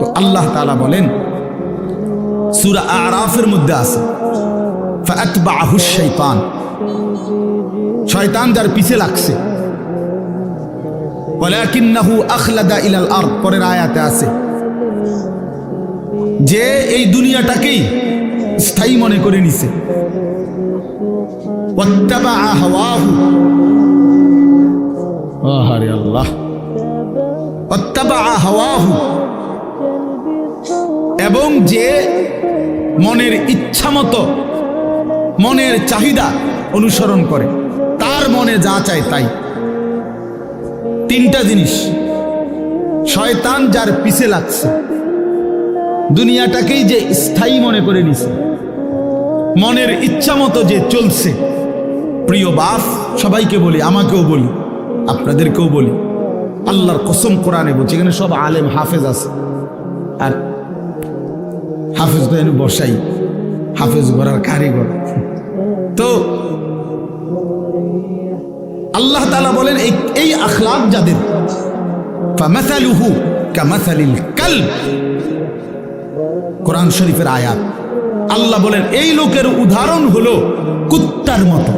তো আল্লাহ তালা বলেন, সূরা আরাফের মধ্যে আছে শাইতান শয়তান। যার পিছে লাগছে। ওয়ালাকিন্নাহু আখলাদা ইলাল পরের আয়াতে আছে। যে এই দুনিয়াটাকেই স্থায়ী মনে করে নিছে। ওয়াত্তাবা হাওয়াহু। আহারে আল্লাহ। এবং যে মনের ইচ্ছা মতো, মনের চাহিদা অনুসরণ করে, তার মনে যা চায় তাই। তিনটা জিনিস। শয়তান যার পিছে লাগছে, দুনিয়াটাকেই যে স্থায়ী মনে করে নিছে। মনের ইচ্ছা মতো যে চলছে। প্রিয় বাপ, সবাইকে বলি, আমাকেও বলি, আপনাদেরকেও বলি আল্লাহর কসম কোরআনে বলছি, এখানে সব আলেম হাফেজ আছে। আর হাফেজ তো বসাই, হাফেজ গড়ার কারিগর। তো আল্লাহ তালা বলেন, এই এই যাদের, ফামাসালুহু কামাসালিল কালব। কোরআন শরীফের আয়াত। আল্লাহ বলেন, এই লোকের উদাহরণ হলো কুত্তার মতো।